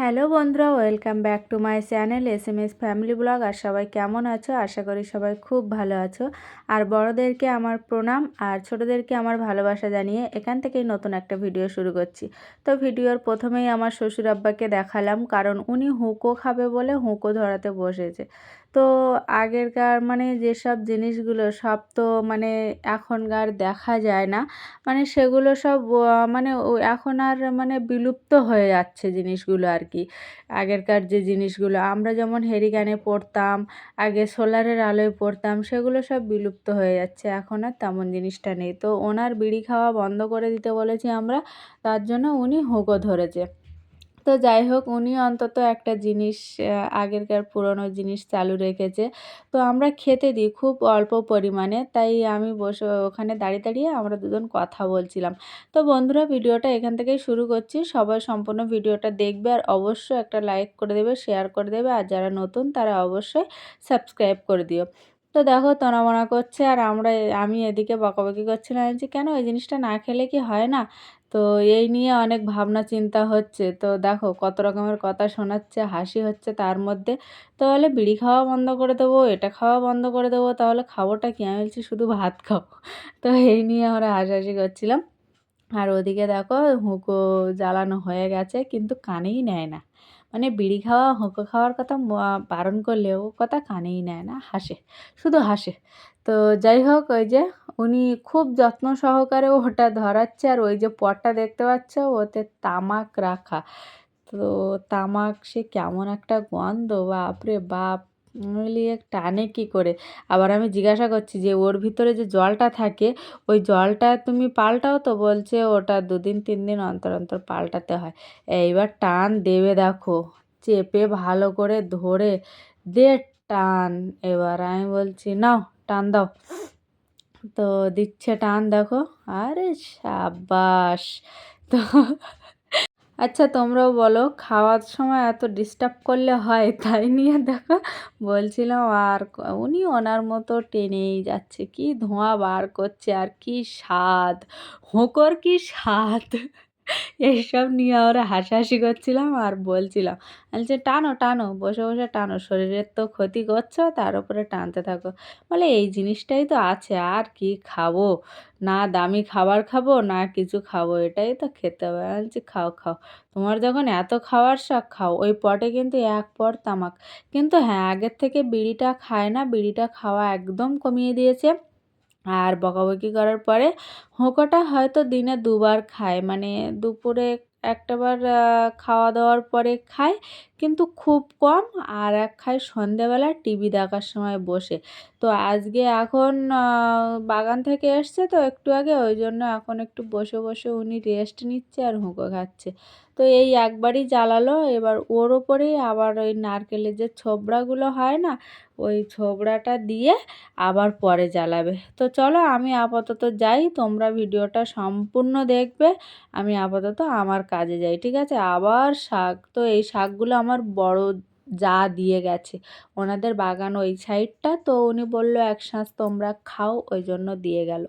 Hello বন্ধুরা, welcome back to my channel S M S family blog. আর সবাই কেমন আছো? আশা করি সবাই খুব ভালো আছো। আর বড়দেরকে আমার প্রণাম, আর ছোটোদেরকে আমার ভালোবাসা জানিয়ে এখান থেকেই নতুন একটা ভিডিও শুরু করছি। তো ভিডিওর প্রথমেই আমার শ্বশুর আব্বাকে দেখালাম, কারণ উনি হুঁকো খাবে বলে হুঁকো ধরাতে বসেছে। তো আগেরকার মানে যেসব জিনিসগুলো সব তো মানে এখনকার দেখা যায় না। মানে সেগুলো সব মানে এখন আর মানে বিলুপ্ত হয়ে যাচ্ছে জিনিসগুলো আর কি। আগেরকার যে জিনিসগুলো, আমরা যেমন হেরিকানে পড়তাম, আগে সোলারের আলোয় পড়তাম, সেগুলো সব বিলুপ্ত হয়ে যাচ্ছে, এখন আর তেমন জিনিসটা নেই। তো ওনার বিড়ি খাওয়া বন্ধ করে দিতে বলেছি আমরা, তার জন্য উনি হুঁকো ধরেছে। তো যাই হোক উনি অন্তত একটা জিনিস আগেরকার পুরনো জিনিস চালু রেখেছে। তো আমরা খেতে দিই খুব অল্প পরিমাণে, তাই আমি বসে ওখানে দাঁড়িয়ে দাঁড়িয়ে আমরা দুজন কথা বলছিলাম। তো বন্ধুরা, ভিডিওটা এখান থেকেই শুরু করছি। সবাই সম্পূর্ণ ভিডিওটা দেখবে আর অবশ্যই একটা লাইক করে দেবে, শেয়ার করে দেবে। আর যারা নতুন, তারা অবশ্যই সাবস্ক্রাইব করে দিও। তো দেখো তনামনা করছে। আর আমরা, আমি এদিকে বকাবকি করছিলাম যে, কেন এই জিনিসটা না খেলে কি হয় না? তো এই নিয়ে অনেক ভাবনা চিন্তা হচ্ছে। তো দেখো কত রকমের কথা শোনাচ্ছে, হাসি হচ্ছে তার মধ্যে। তাহলে বিড়ি খাওয়া বন্ধ করে দেবো, এটা খাওয়া বন্ধ করে দেবো, তাহলে খাবোটা কি? আমি বলছি শুধু ভাত খাও তো এই নিয়ে আমরা হাসাহাসি করছিলাম। আর ওদিকে দেখো হুঁকো জ্বালানো হয়ে গেছে, কিন্তু কানেই নেয় না। মানে বিড়ি খাওয়া, হুঁকো খাওয়ার কথা বারণ করলেও কথা কানেই নেয় না, হাসে। শুধু হাসে। তো যাই হোক, ওই যে উনি খুব যত্ন সহকারে ওটা ধরাচ্ছে, আর ওই যে পটটা দেখতে পাচ্ছ, ওতে তামাক রাখা। তো তামাক সে কেমন একটা গন্ধ, বাপরে বাপ, মিলিয়ে টানে কি করে? আবার আমি জিজ্ঞাসা করছি যে, ওর ভিতরে যে জলটা থাকে, ওই জলটা তুমি পাল্টাও তো? বলছে, ওটা দুদিন, তিন দিন অন্তর অন্তর পাল্টাতে হয়। এইবার টান দেবে দেখো, চেপে ভালো করে ধরে দে টান। এবার আমি বলছি, নাও টান দাও। তো দিচ্ছে টান দেখো। আরে সাবাস তো আচ্ছা তোমরাও বলো, খাওয়ার সময় এত ডিস্টার্ব করলে হয়? তাই নিয়ে দেখো, বলছিলাম আর উনি ওনার মতো টেনেই যাচ্ছে। কি ধোঁয়া বার করছে আর কি স্বাদ। হোঁকর কি স্বাদ। এইসব নিয়ে ওরা হাসাহাসি করছিলাম আর বলছিলাম বলছে, টানো টানো, বসে বসে টানো, শরীরের তো ক্ষতি করছ, তার উপরে টানতে থাকো। বলে, এই জিনিসটাই তো আছে, আর কি খাব? না দামি খাবার খাব, না কিছু খাব, এটাই তো খেতে হবে। বলছি, খাও খাও, তোমার যখন এত খাওয়ার শখ, খাও, ওই পটে কিন্তু এক পট তামাক। কিন্তু হ্যাঁ আগের থেকে বিড়িটা খায় না, বিড়িটা খাওয়া একদম কমিয়ে দিয়েছে। আর বকাবকি করার পরে হোঁকাটা হয়তো দিনে দুবার খায়। মানে দুপুরে একটাবার খাওয়া দাওয়ার পরে খায়, কিন্তু খুব কম আর এক খায় সন্ধেবেলা টিভি দেখার সময় বসে। তো আজকে এখন বাগান থেকে এসছে তো একটু আগে, ওই জন্য এখন একটু বসে বসে উনি রেস্ট নিচ্ছে আর হুঁকো খাচ্ছে। তো এই একবারই জ্বালালো। এবার ওর ওপরেই আবার ওই নারকেলের যে ছোবড়াগুলো হয় না, ওই ছোবড়াটা দিয়ে আবার পরে জ্বালাবে। তো চলো আমি আপাতত যাই, তোমরা ভিডিওটা সম্পূর্ণ দেখবে, আমি আপাতত আমার কাজে যাই, ঠিক আছে? আবার শাক, তো এই শাকগুলো আমার বড় যা দিয়ে গেছে, ওনাদের বাগান ওই সাইডটা, তো উনি বলল, এক শাঁস তোমরা খাও। ওই জন্য দিয়ে গেল।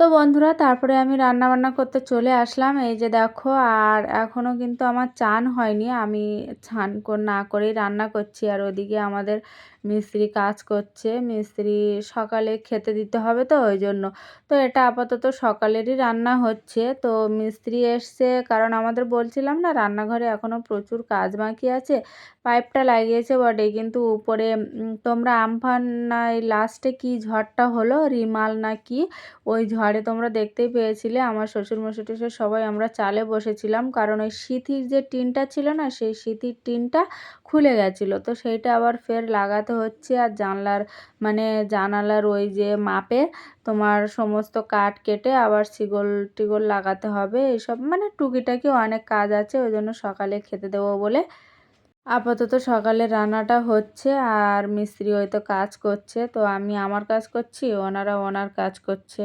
তো বন্ধুরা, তারপরে আমি রান্না বান্না করতে চলে আসলাম। এই যে দেখো, আর এখনও কিন্তু আমার চান হয়নি। আমি ছান না করেই রান্না করছি। আর ওদিকে আমাদের মিস্ত্রি কাজ করছে, মিস্ত্রি সকালে খেতে দিতে হবে তো ওই জন্য। তো এটা আপাতত সকালেরই রান্না হচ্ছে। তো মিস্ত্রি এসছে, কারণ আমাদের বলছিলাম না, রান্নাঘরে এখনও প্রচুর কাজ বাকি আছে। পাইপটা লাগিয়েছে বটে, কিন্তু উপরে তোমরা আমফান না, এই লাস্টে কি ঝড়টা হলো, রিমাল না কি, ওই ঝড়ে তোমরা দেখতেই পেয়েছিলে। আমার শ্বশুর মশুর টশুর সবাই আমরা চালে বসেছিলাম, কারণ ওই সিথির যে টিনটা ছিল না, সেই সিথির টিনটা খুলে গেছিল। তো সেইটা আবার ফের লাগাতে হচ্ছে আর জানলার মানে জানালার ওই যে মাপে তোমার সমস্ত কাঠ কেটে আবার শিগল টিগল লাগাতে হবে এইসব মানে টুকিটাকি অনেক কাজ আছে, ওই জন্য সকালে খেতে দেবো বলে। আপাতত সকালে রান্নাটা হচ্ছে আর মিস্ত্রি হয়তো কাজ করছে, তো আমি আমার কাজ করছি, ওনারা ওনার কাজ করছে।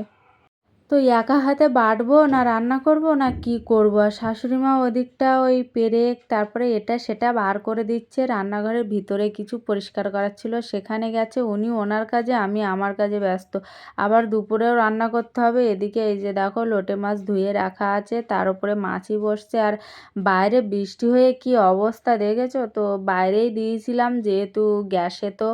তো একা হাতে বাটবো না রান্না করব না কি করব? আর শাশুড়ি মা ওদিকটা ওই পেরেক, তারপরে এটা সেটা বার করে দিচ্ছে, রান্নাঘরের ভিতরে কিছু পরিষ্কার করার ছিল, সেখানে গেছে, উনি ওনার কাজে, আমি আমার কাজে ব্যস্ত। আবার দুপুরেও রান্না করতে হবে, এদিকে এই যে দেখো লোটে মাছ ধুয়ে রাখা আছে, তার উপরে মাছই বসছে। আর বাইরে বৃষ্টি হয়ে কি অবস্থা দেখেছ? তো বাইরেই দিয়েছিলাম, যেহেতু গ্যাসে তো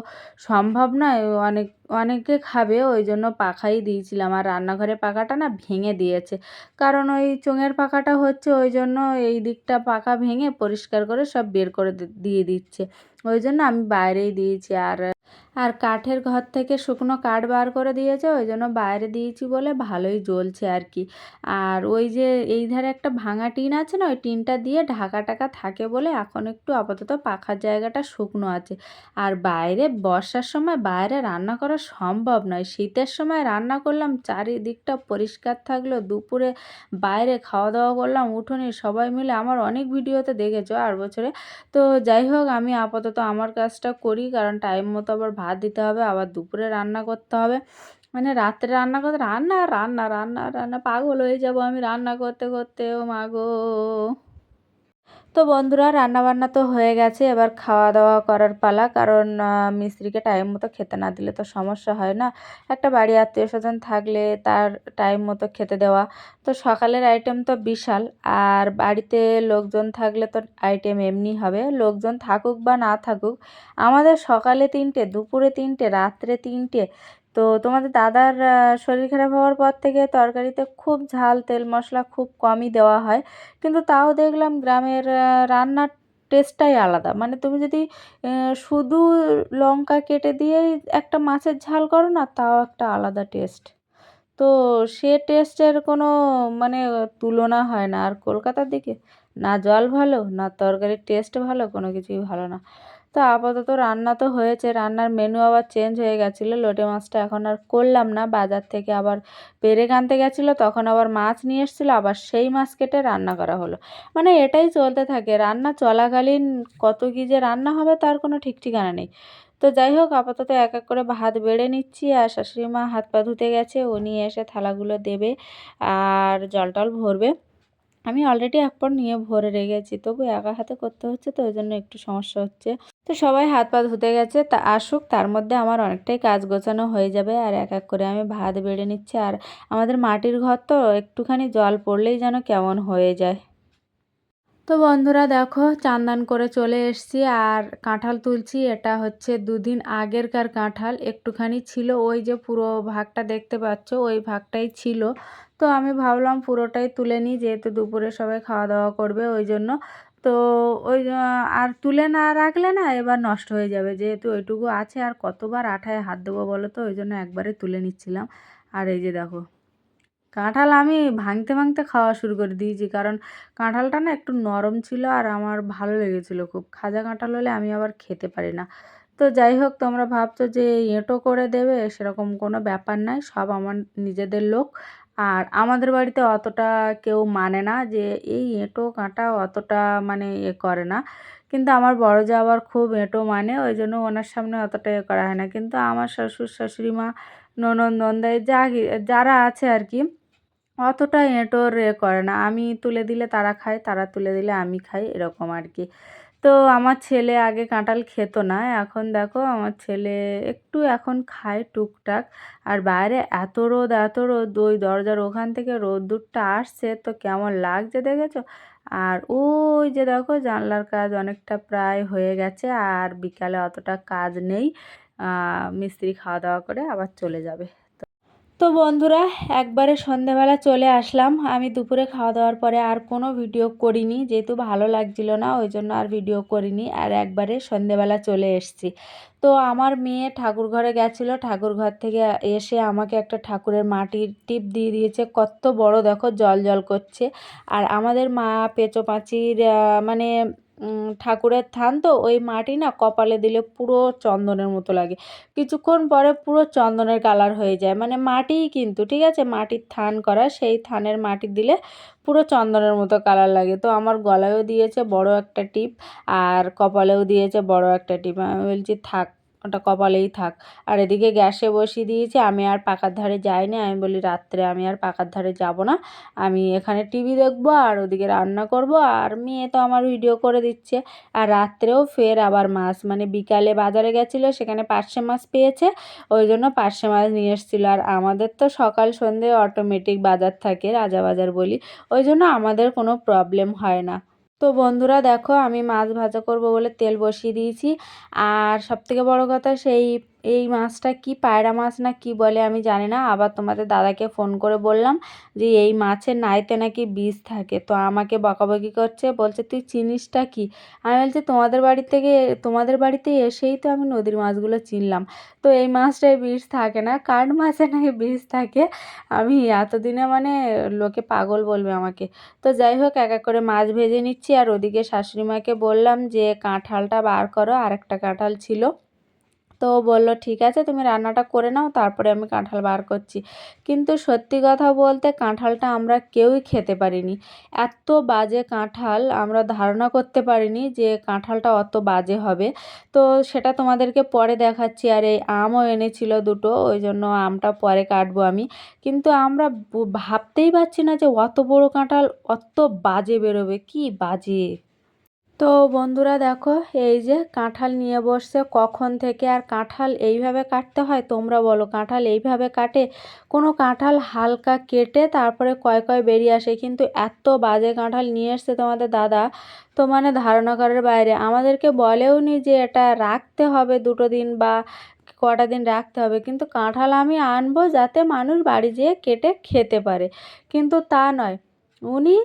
সম্ভব নয়, অনেক অনেকে খাবে ওই জন্য পাখাই দিয়েছিলাম। আর রান্নাঘরে পাখাটা না ভেঙে দিয়েছে। কারণ ওই চোঙের পাখাটা হচ্ছে ওই জন্য এই দিকটা পাখা ভেঙে পরিষ্কার করে সব বের করে দিয়ে দিচ্ছে। ওই জন্য আমি বাইরেই দিয়েছি। আর আর কাঠের ঘর থেকে শুকনো কাঠ বার করে দিয়েছে, ওই জন্য বাইরে দিয়েছি বলে ভালোই জ্বলছে আর কি। আর ওই যে এই ধারে একটা ভাঙা টিন আছে না, ওই টিনটা দিয়ে ঢাকা টাকা থাকে বলে এখন একটু আপাতত পাখার জায়গাটা শুকনো আছে। আর বাইরে বর্ষার সময় বাইরে রান্না করা সম্ভব নয়। শীতের সময় রান্না করলাম, চারিদিকটা পরিষ্কার থাকল, দুপুরে বাইরে খাওয়া দাওয়া করলাম, উঠোনে সবাই মিলে আমার অনেক ভিডিওতে দেখেছ আর বছরে। তো যাই হোক, আমি আপাতত আমার কাজটা করি, কারণ টাইম মতো আবার ভাত দিতে হবে, আবার দুপুরে রান্না করতে হবে। মানে রাত্রে রান্না করতে, রান্না রান্না রান্না রান্না, পাগল হয়ে যাব আমি রান্না করতে করতে, ও মা গো। তো বন্ধুরা, রান্নাবান্না তো হয়ে গেছে। এবার খাওয়া দাওয়া করার পালা। কারণ মিস্ত্রিকে টাইম মতো খেতে না দিলে তো সমস্যা হয় না। একটা বাড়ি আত্মীয় স্বজন থাকলে তার টাইম মতো খেতে দেওয়া। তো সকালের আইটেম তো বিশাল। আর বাড়িতে লোকজন থাকলে তো আইটেম এমনি হবে। লোকজন থাকুক বা না থাকুক, আমাদের সকালে তিনটে, দুপুরে তিনটে, রাত্রে তিনটে তো তোমাদের দাদার শরীর খারাপ হওয়ার পর থেকে তরকারিতে খুব ঝাল, তেল মশলা খুব কমই দেওয়া হয়। কিন্তু তাও দেখলাম গ্রামের রান্নার টেস্টটাই আলাদা। মানে তুমি যদি শুধু লঙ্কা কেটে দিয়েই একটা মাছের ঝাল করো না, তাও একটা আলাদা টেস্ট তো সে টেস্টের কোনো মানে তুলনা হয় না। আর কলকাতার দিকে, না জল ভালো, না তরকারির টেস্ট ভালো, কোনো কিছুই ভালো না। তো আপাতত রান্না তো হয়েছে, রান্নার মেনু আবার চেঞ্জ হয়ে গেছিল, লোটে মাছটা এখন আর করলাম না, বাজার থেকে আবার পেরে আনতে গেছিল, তখন আবার মাছ নিয়ে এসেছিল, আবার সেই মাছ কেটে রান্না করা হলো। মানে এটাই চলতে থাকে, রান্না চলাকালীন কত কী যে রান্না হবে তার কোনো ঠিক ঠিকানা নেই। তো যাই হোক, আপাতত এক এক করে ভাত বেড়ে নিচ্ছি, আর শাশুড়ি মা হাত পা ধুতে গেছে, উনি এসে থালাগুলো দেবে, আর জল টল ভরবে। আমি অলরেডি এক পর নিয়ে ভরে রেখেছি তবু একা হাতে করতে হচ্ছে তো, ওই জন্য একটু সমস্যা হচ্ছে। তো সবাই হাত পা ধুতে গেছে, তা আসুক, তার মধ্যে আমার অনেকটাই কাজ গোছানো হয়ে যাবে, আর এক এক করে আমি ভাত বেড়ে নিচ্ছি, আর আমাদের মাটির ঘর তো একটুখানি জল পড়লেই যেন কেমন হয়ে যায়। তো বন্ধুরা দেখো, চান্দান করে চলে এসছি আর কাঁঠাল তুলছি। এটা হচ্ছে দুদিন আগেরকার কাঁঠাল। একটুখানি ছিল, ওই যে পুরো ভাগটা দেখতে পাচ্ছ, ওই ভাগটাই ছিল। তো আমি ভাবলাম পুরোটাই তুলে নিই, যেহেতু দুপুরে সবাই খাওয়া দাওয়া করবে ওই জন্য। তো ওই আর তুলে না রাখলে না এবার নষ্ট হয়ে যাবে। যেহেতু ওইটুকু আছে, আর কতবার আঠায় হাত দেবো বলো তো? ওই জন্য একবারে তুলে নিচ্ছিলাম। আর এই যে দেখো কাঁঠাল আমি ভাঙতে ভাঙতে খাওয়া শুরু করে দিয়েছি। কারণ কাঁঠালটা না একটু নরম ছিল আর আমার ভালো লেগেছিলো খুব। খাজা কাঁঠাল হলে আমি আবার খেতে পারি না। তো যাই হোক, তোমরা ভাবছ যে এঁটো করে দেবে, সেরকম কোনো ব্যাপার নাই, সব আমার নিজেদের লোক। আর আমাদের বাড়িতে অতটা কেউ মানে না যে এই এঁটো কাঁটা অতটা মানে এ করে না। কিন্তু আমার বড় যা আবার খুব এঁটো মানে ওই জন্য ওনার সামনে অতটা এ করা হয় না। কিন্তু আমার শ্বশুর, শাশুড়ি মা, ননদ, নন্দাই যা যারা আছে আর কি অতটা এঁটোর এ করে না। আমি তুলে দিলে তারা খায়, তারা তুলে দিলে আমি খাই, এরকম আর কি তো আমার ছেলে আগে কাঁঠাল খেত না, এখন দেখো আমার ছেলে একটু এখন খায় টুকটাক। আর বাইরে এত রোদ এত রোদ, ওই দরজার ওখান থেকে রোদ্দুরটা আসছে, তো কেমন লাগছে দেখেছ? আর ওই যে দেখো জানলার কাজ অনেকটা প্রায় হয়ে গেছে, আর বিকালে অতটা কাজ নেই। মিস্ত্রি খাওয়া দাওয়া করে আবার চলে যাবে। তো বন্ধুরা, একবারে সন্ধেবেলা চলে আসলাম। আমি দুপুরে খাওয়া দাওয়ার পরে আর কোনো ভিডিও করিনি, যেহেতু ভালো লাগছিল না, ওই জন্য আর ভিডিও করিনি, আর একবারে সন্ধেবেলা চলে এসছি। তো আমার মেয়ে ঠাকুর ঘরে গেছিল, ঠাকুর ঘর থেকে এসে আমাকে একটা ঠাকুরের মাটির টিপ দিয়ে দিয়েছে কত বড় দেখো, জল জল করছে। আর আমাদের মা পেঁচো পাঁচির মানে ঠাকুরের থান তো, ওই মাটি না কপালে দিলে পুরো চন্দনের মতো লাগে। কিছুক্ষণ পরে পুরো চন্দনের কালার হয়ে যায়। মানে মাটিই কিন্তু, ঠিক আছে? মাটির থান করা, সেই থানের মাটি দিলে পুরো চন্দনের মতো কালার লাগে। তো আমার গলায়ও দিয়েছে বড় একটা টিপ, আর কপালেও দিয়েছে বড় একটা টিপ। আমি বলছি, থাক ওটা কপালেই থাক। আর এদিকে গ্যাসে বসিয়ে দিয়েছি, আমি আর পাকার ধারে যাইনি। আমি বলি, রাত্রে আমি আর পাকার ধারে যাব না। আমি এখানে টিভি দেখব আর ওদিকে রান্না করব আর মেয়ে তো আমার ভিডিও করে দিচ্ছে। আর রাত্রেও ফের আবার মাছ মানে বিকালে বাজারে গেছিল, সেখানে পার্শে মাছ পেয়েছে। ওই জন্য পার্শে মাছ নিয়ে এসেছিল। আর আমাদের তো সকাল সন্ধে অটোমেটিক বাজার থাকে, রাজা বাজার বলি। ওই জন্য আমাদের কোনো প্রবলেম হয় না। তো বন্ধুরা দেখো আমি মাছ ভাজা করব বলে তেল বসিয়ে দিয়েছি। আর সবথেকে বড় কথা সেই এই মাছটা কি পায়রা মাছ না কি বলে আমি জানি না। আবার তোমাদের দাদাকে ফোন করে বললাম যে, এই মাছের নাইতে নাকি বিষ থাকে? তো আমাকে বকাবকি করছে, বলছে, তুই চিনিসটা কি? আমি বলছি, তোমাদের বাড়ি থেকে, তোমাদের বাড়িতে এসেই তো আমি নদীর মাছগুলো চিনলাম। তো এই মাছটায় বিষ থাকে না কার্ড মাছে নাকি বিষ থাকে? আমি এতদিনে মানে লোকে পাগল বলবে আমাকে। তো যাই হোক, এক এক করে মাছ ভেজে নিচ্ছি। আর ওদিকে শাশুড়ি মাকে বললাম যে, কাঁঠালটা বার করো। আর একটা কাঁঠাল ছিল। তো বলল, ঠিক আছে, তুমি রান্নাটা করে নাও, তারপরে আমি কাঁঠাল বার করছি। কিন্তু সত্যি কথা বলতে কাঁঠালটা আমরা কেউই খেতে পারিনি। এত বাজে কাঁঠাল আমরা ধারণা করতে পারিনি যে কাঁঠালটা অত বাজে হবে। তো সেটা তোমাদেরকে পরে দেখাচ্ছি। আর এই আমও এনেছিল দুটো, ওই জন্য আমটা পরে কাটবো আমি। কিন্তু আমরা ভাবতেই পারছি না যে অত বড় কাঁঠাল অত বাজে বেরোবে। কি বাজে? তো বন্ধুরা দেখো, এই যে কাঁঠাল নিয়ে বসছে, কখন থেকে আর কাঁঠাল এইভাবে কাটতে হয় তোমরা বলো? কাঁঠাল এইভাবে কাটে, কোনো কাঁঠাল হালকা কেটে তারপরে কয় কয় বেরিয়ে আসে? কিন্তু এত বাজে কাঁঠাল নিয়ে এসছে তোমাদের দাদা। তো মানে ধারণা করার বাইরে। আমাদেরকে বলেও নি যে এটা রাখতে হবে দুটো দিন বা কটা দিন রাখতে হবে। কিন্তু কাঁঠাল আমি আনব যাতে মানুষ বাড়ি যেয়ে কেটে খেতে পারে। কিন্তু তা নয়। উনি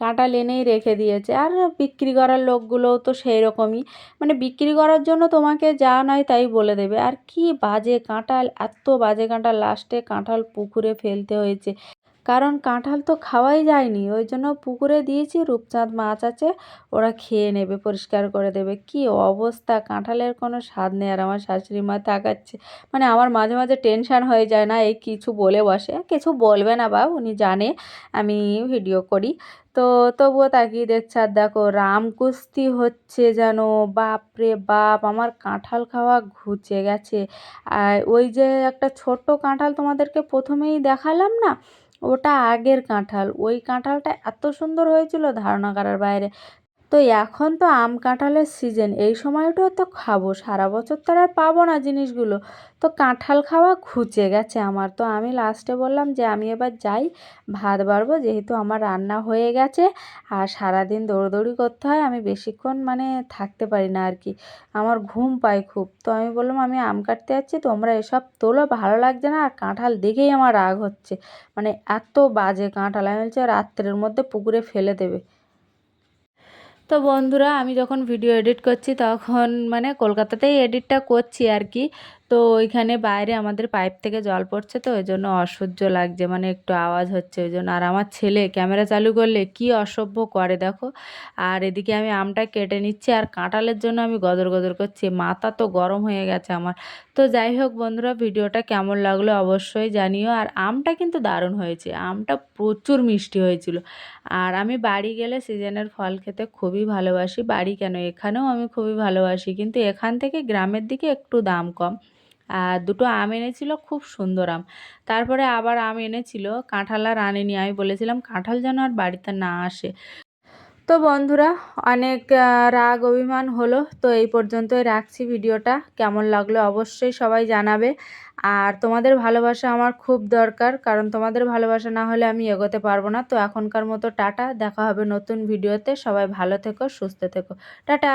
কাঁঠাল লেনেই রেখে দিয়েছে। আর বিক্রি করার লোকগুলোও তো সেই রকমই মানে বিক্রি করার জন্য তোমাকে যা নয় তাই বলে দেবে। আর কি বাজে কাঁটাল এত বাজে কাঁঠাল, লাস্টে কাঁঠাল পুকুরে ফেলতে হয়েছে। কারণ কাঁঠাল তো খাওয়াই যায়নি, ওই জন্য পুকুরে দিয়েছি, রূপচাঁদ মাছ আছে, ওরা খেয়ে নেবে, পরিষ্কার করে দেবে। কি অবস্থা, কাঁঠালের কোনো স্বাদ নেই, আর আমার শাশুড়ি মা তাকাচ্ছে। মানে আমার মাঝে মাঝে টেনশান হয়ে যায় না, এই কিছু বলে বসে, কিছু বলবে না বা উনি জানে, আমি ভিডিও করি। তো তবুও তাকিয়ে দেখছে, আর দেখো রাম কুস্তি হচ্ছে যেন, বাপরে বাপ, আমার কাঁঠাল খাওয়া ঘুচে গেছে। আর ওই যে একটা ছোট্ট কাঁঠাল তোমাদেরকে প্রথমেই দেখালাম না ওটা আগের কাঁঠাল। ওই কাঁঠালটা এত সুন্দর হয়েছিল ধারণা করার বাইরে। তো এখন তো আম কাঁঠালের সিজন এই সময়টাও তো খাব। সারা বছর তো আর পাবো না জিনিসগুলো। তো কাঁঠাল খাওয়া ঘুচে গেছে আমার। তো আমি লাস্টে বললাম যে আমি এবার যাই, ভাত বাড়বো যেহেতু আমার রান্না হয়ে গেছে। আর সারাদিন দৌড়দৌড়ি করতে হয়, আমি বেশিক্ষণ মানে থাকতে পারি না আর কি। আমার ঘুম পায় খুব। তো আমি বললাম, আমি আম কাটতে যাচ্ছি, তোমরা এসব তোলো, ভালো লাগছে না। আর কাঁঠাল দেখেই আমার রাগ হচ্ছে। মানে এত বাজে কাঁঠাল। আমি বলছি, রাত্রের মধ্যে পুকুরে ফেলে দেবে। তো বন্ধুরা আমি যখন ভিডিও এডিট করছি তখন মানে কলকাতাতেই এডিটটা করছি আর কি। তো ওইখানে বাইরে আমাদের পাইপ থেকে জল পড়ছে তো ওই জন্য অসহ্য লাগছে মানে একটু আওয়াজ হচ্ছে ওই জন্য আর আমার ছেলে ক্যামেরা চালু করলে কি অসভ্য করে দেখো। আর এদিকে আমি আমটা কেটে নিচ্ছি, আর কাঁঠালের জন্য আমি গদর গদর করছি, মাথা তো গরম হয়ে গেছে আমার। তো যাই হোক বন্ধুরা, ভিডিওটা কেমন লাগল অবশ্যই জানিও। আর আমটা কিন্তু দারুণ হয়েছে, আমটা প্রচুর মিষ্টি হয়েছিল। আর আমি বাড়ি গেলে সিজনের ফল খেতে খুবই ভালোবাসি, বাড়ি কেন এখানেও আমি খুবই ভালোবাসি, কিন্তু এখান থেকে গ্রামের দিকে একটু দাম কম। দুটো আম এনেছিল, খুব সুন্দর আম। তারপরে আবার আম এনেছিল, কাঁঠাল আর আনেনি আমি বলেছিলাম, কাঁঠাল যেন আর বাড়িতে না আসে। তো বন্ধুরা, অনেক রাগ, অভিমান হলো, তো এই পর্যন্তই রাখছি ভিডিওটা। কেমন লাগল অবশ্যই সবাই জানাবে। আর তোমাদের ভালোবাসা আমার খুব দরকার, কারণ তোমাদের ভালোবাসা না হলে আমি এগোতে পারব না। তো এখনকার মতো টাটা, দেখা হবে নতুন ভিডিওতে। সবাই ভালো থেকো, সুস্থ থেকো। টাটা!